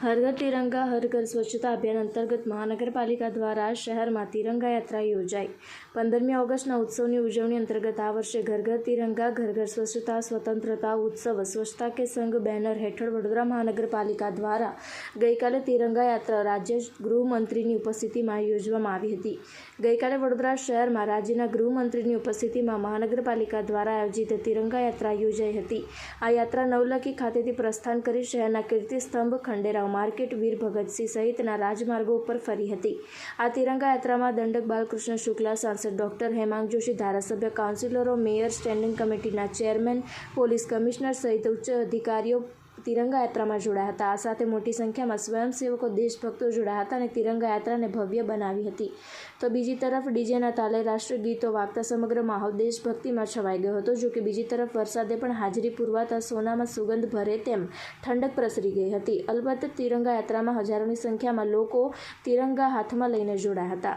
હર ઘર તિરંગા, હરઘર સ્વચ્છતા અભિયાન અંતર્ગત મહાનગરપાલિકા દ્વારા શહેરમાં તિરંગા યાત્રા યોજાઈ. પંદરમી ઓગસ્ટના ઉત્સવની ઉજવણી અંતર્ગત આ વર્ષે ઘર ઘર તિરંગા ઘર ઘર સ્વચ્છતા, સ્વતંત્રતા ઉત્સવ, સ્વચ્છતા કે સંઘ બેનર હેઠળ વડોદરા મહાનગરપાલિકા દ્વારા ગઈકાલે તિરંગા યાત્રા રાજ્ય ગૃહમંત્રીની ઉપસ્થિતિમાં યોજવામાં આવી હતી. ગઈકાલે વડોદરા શહેરમાં રાજ્યના ગૃહમંત્રીની ઉપસ્થિતિમાં મહાનગરપાલિકા દ્વારા આયોજિત તિરંગા યાત્રા યોજાઈ હતી. આ યાત્રા નવલખી ખાતેથી પ્રસ્થાન કરી શહેરના કીર્તિસ્તંભ, ખંડેરાવ માર્કેટ વીર ભગતસિંહ સહિતના રાજમાર્ગો ઉપર ફરી હતી. આ તિરંગા યાત્રામાં દંડક બાલકૃષ્ણ શુક્લા, સાંસદ ડોક્ટર હેમાંગ જોશી, ધારાસભ્ય, કાઉન્સિલરો, મેયર, સ્ટેન્ડિંગ કમિટીના ચેરમેન, પોલીસ કમિશનર સહિત ઉચ્ચ અધિકારીઓ તિરંગા યાત્રામાં જોડાયા હતા. આ સાથે મોટી સંખ્યામાં સ્વયંસેવકો, દેશભક્તો જોડાયા હતા અને તિરંગા યાત્રાને ભવ્ય બનાવી હતી. તો બીજી તરફ ડીજેના તાલે રાષ્ટ્રગીતો વાગતા સમગ્ર માહોલ દેશભક્તિમાં છવાઈ ગયો હતો. જો કે બીજી તરફ વરસાદે પણ હાજરી પુરવાતા સોનામાં સુગંધ ભરે તેમ ઠંડક પ્રસરી ગઈ હતી. અલબત્ત તિરંગા યાત્રામાં હજારોની સંખ્યામાં લોકો તિરંગા હાથમાં લઈને જોડાયા હતા.